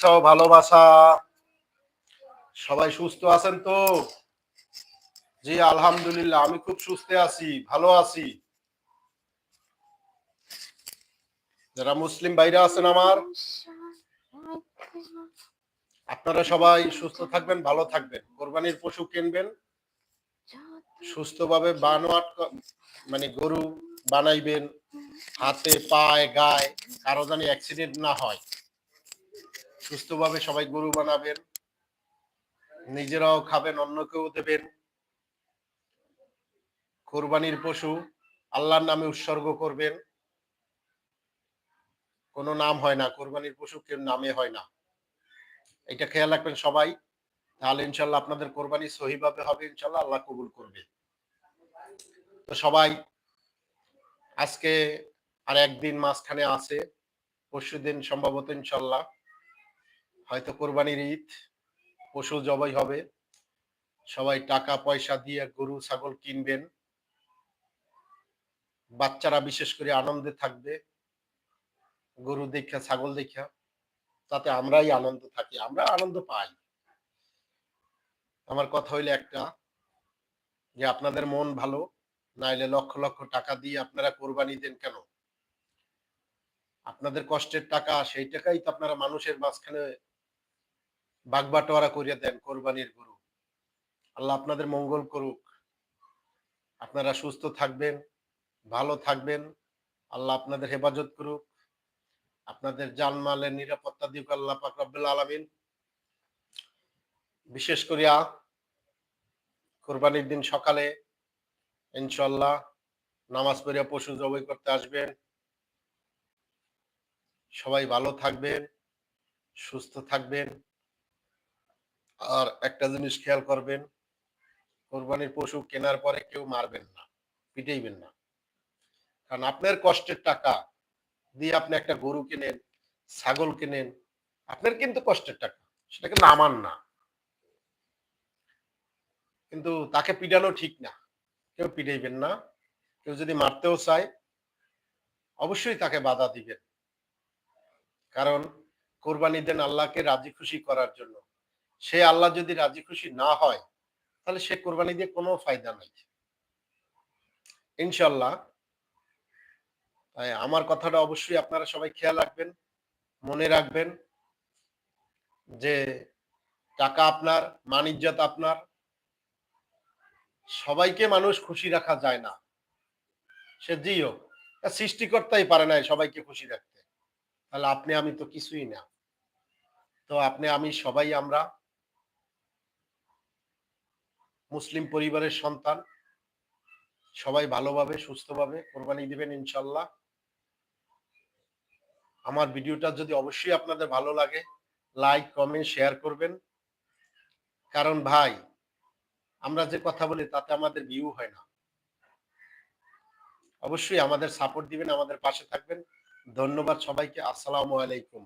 শুভেচ্ছা ও ভালোবাসা। সবাই সুস্থ আছেন তো? জি, আলহামদুলিল্লাহ, আমি খুব সুস্থ আছি, ভালো আছি। যারা মুসলিম বাইরে আছেন আমার, আপনারা সবাই সুস্থ থাকবেন, ভালো থাকবেন। কোরবানির পশু কিনবেন, সুস্থভাবে বানোয়াট মানে গরু বানাইবেন, হাতে, পায়ে, গায়ে, কারও জানি অ্যাক্সিডেন্ট না হয়। সুস্থভাবে সবাই গরু বানাবেন, নিজেরাও খাবেন, অন্যকেও দেবেন। কোরবানির পশু আল্লাহর নামে উৎসর্গ করবেন। কোনো নাম হয় না, কোরবানির পশু কেউ নামে হয় না। এটা খেয়াল রাখবেন সবাই, তাহলে ইনশাল্লাহ আপনাদের কোরবানি সহিভাবে হবে, ইনশাল্লাহ আল্লাহ কবুল করবে। তো সবাই, আজকে আর একদিন মাঝখানে আছে পরশু দিন সম্ভবত ইনশাল্লাহ। হয়তো কোরবানির ঈদ, পশু জবাই হবে। সবাই টাকা, পয়সা দিয়ে গরু, ছাগল কিনবেন। বাচ্চারা বিশেষ করে আনন্দে থাকবে, গরু দেখা, ছাগল দেখা। তাতে আমরাই আনন্দ থাকি, আমরা আনন্দ পাই। আমার কথা হইলে একটা, যে আপনাদের মন ভালো, নাইলে লক্ষ লক্ষ টাকা দিয়ে আপনারা কোরবানি দেন কেন? আপনাদের কষ্টের টাকা, সেই টাকাই তো আপনারা মানুষের মাঝখানে বাগবাটোয়ারা করিয়া দেন, কোরবানির গরু। আল্লাহ আপনাদের মঙ্গল করুক। আপনারা সুস্থ থাকবেন, ভালো থাকবেন। আল্লাহ আপনাদের হেফাজত করুক। আপনাদের জানমালের নিরাপত্তা দিক আল্লাহ পাক রব্বুল আলামিন। বিশেষ করিয়া কোরবানির দিন সকালে ইনশাল্লাহ নামাজ পড়িয়া পশু জবাই করতে আসবেন। সবাই ভালো থাকবেন, সুস্থ থাকবেন। আর একটা জিনিস খেয়াল করবেন, কোরবানির পশু কেনার পরে কেউ মারবেন না, পিটাইবেন না। কারণ আপনার কষ্টের টাকা দিয়ে আপনি একটা গরু কিনেন, ছাগল কিনেন, আপনার কিন্তু কষ্টের টাকা, সেটাকে নামান না। কিন্তু তাকে পিটানো ঠিক না, কেউ পিটাইবেন না, কেউ যদি মারতেও চায়, অবশ্যই তাকে বাধা দিবেন। কারণ কোরবানি দেন আল্লাহকে রাজি খুশি করার জন্য। সে আল্লাহ যদি রাজি খুশি না হয়, তাহলে সে কোরবানি দিয়ে কোনো ফায়দা নাই। ইনশাল্লাহ তাই আমার কথাটা অবশ্যই আপনারা সবাই খেয়াল রাখবেন, মনে রাখবেন যে টাকা আপনার মানিজ্যত আপনার। সবাইকে মানুষ খুশি রাখা যায় না। সে জিও সৃষ্টিকর্তাই পারে না সবাইকে খুশি রাখতে। তাহলে আপনি আমি তো কিছুই না। তো আপনি, আমি সবাই আমরা মুসলিম পরিবারের সন্তান। সবাই ভালোভাবে, সুস্থভাবে কোরবানি দিবেন ইনশাল্লাহ। আমার ভিডিওটা যদি অবশ্যই আপনাদের ভালো লাগে, লাইক, কমেন্ট, শেয়ার করবেন। কারণ ভাই, আমরা যে কথা বলি তাতে আমাদের ভিউ হয় না। অবশ্যই আমাদের সাপোর্ট দিবেন, আমাদের পাশে থাকবেন। ধন্যবাদ সবাইকে, আসসালামু আলাইকুম।